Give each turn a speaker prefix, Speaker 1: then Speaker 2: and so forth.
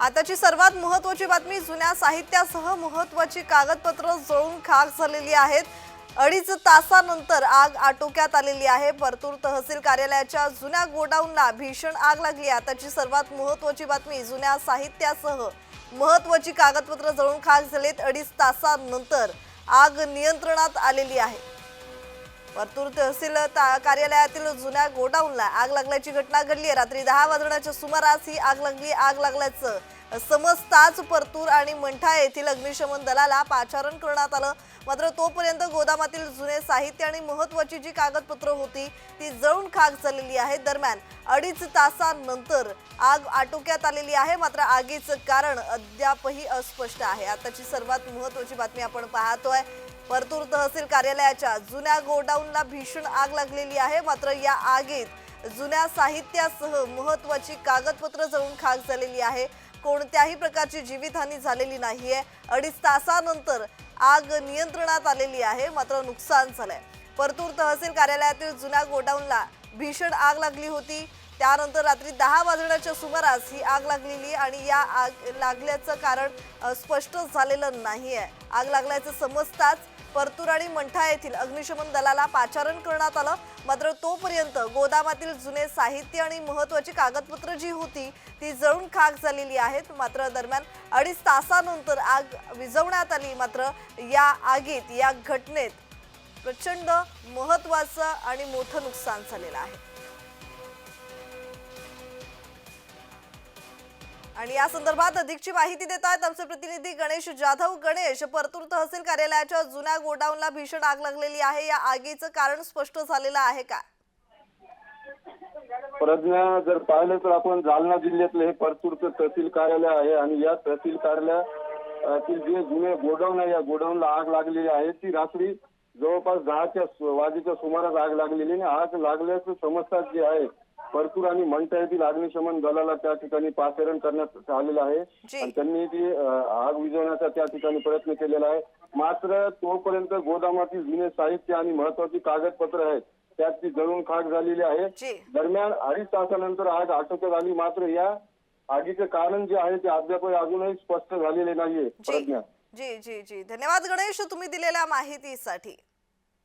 Speaker 1: आताची सर्वात महत्वाची बातमी जुन्या साहित्यासह महत्वाची कागदपत्र जळून खाक झालेली आहेत. अडीच तासानंतर आग आटोक्यात आलेली आहे. परतूर तहसील कार्यालयाच्या जुन्या गोडाऊनला भीषण आग लागली. आहे आताची सर्वात महत्वाची बातमी जुन्या साहित्यासह महत्वाची कागदपत्र जळून खाक झालेत. अडीच तासानंतर आग नियंत्रणात आलेली आहे. परतूर तहसील ता- कार्यालयातील जुन्या गोडाऊनला आग लागल्याची घटना घडली आहे रात्री दहा वाजण्याच्या सुमारास ही आग लागली. आग लागल्याचं समजताच परतूर आणि मंठा येथील अग्निशमन दलाला पाचारण करण्यात आलं. मात्र तोपर्यंत गोदामातील जुने साहित्य आणि महत्वाची जी कागदपत्र होती ती जळून खाक झालेली आहे दरम्यान अडीच तासानंतर आग आटोक्यात आलेली आहे. मात्र आगीचं कारण अद्यापही अस्पष्ट आहे. आताची सर्वात महत्वाची बातमी आपण पाहतोय. परतूर तहसील कार्यालयाच्या जुन्या गोडाऊनला भीषण आग लागलेली आहे. मात्र या आगीत जुन्या साहित्यासह महत्वाची कागदपत्र जळून खाक झालेली आहे. कोणत्याही प्रकारची जीवितहानी झालेली नाहीये. अडीच तासानंतर आग नियंत्रणात आलेली आहे. मात्र नुकसान झालंय. परतूर तहसील कार्यालयातील जुन्या गोडाऊनला भीषण आग लागली होती. त्यानंतर रात्री दहा वाजण्याच्या सुमारास ही आग लागलेली आणि या आग लागल्याचं कारण स्पष्ट झालेलं आहे आग लागल्याचं समजताच परतूर आणि मंठा येथील अग्निशमन दलाला पाचारण करण्यात आलं. मात्र तोपर्यंत गोदामातील जुने साहित्य आणि महत्वाची कागदपत्र जी होती ती जळून खाक झालेली आहेत. मात्र दरम्यान अडीच तासानंतर आग विझवण्यात आली. मात्र या आगीत या घटनेत प्रचंड महत्वाचं आणि मोठं नुकसान झालेलं आहे. आणि या संदर्भात अधिकची माहिती देत आहेत आमचे प्रतिनिधी गणेश जाधव. गणेश परतूर तहसील कार्यालयाच्या जुन्या गोडाऊनला भीषण आग लागलेली आहे. या आगीचं कारण स्पष्ट झालेलं आहे का?
Speaker 2: प्रज्ञा जर पाहिलं तर आपण जालना जिल्ह्यातलं हे परतूरचं तहसील कार्यालय आहे आणि या तहसील कार्यालयातील जे जुने गोडाऊन आहे या गोडाऊनला आग लागलेली आहे. ती रात्री जवळपास दहाच्या वाजेच्या सुमारास आग लागलेली आणि आग लागल्याचं समजतात जे आहे परतूर आणि मंठा येथील अग्निशमन दलाला त्या ठिकाणी पाचारण करण्यात आलेलं आहे. आणि त्यांनी ती आग विझवण्याचा त्या ठिकाणी प्रयत्न केलेला आहे. मात्र तोपर्यंत गोदामातील जुने साहित्य आणि महत्वाची कागदपत्र आहेत त्यात ती जळून खाक झालेली आहे. दरम्यान अडीच तासानंतर आग आटोक्यात आली. मात्र या आगीचे कारण जे आहे ते अद्याप अजूनही स्पष्ट झालेले नाहीये. प्रज्ञा.
Speaker 1: जी जी जी. धन्यवाद गणेश तुम्ही दिलेल्या माहितीसाठी.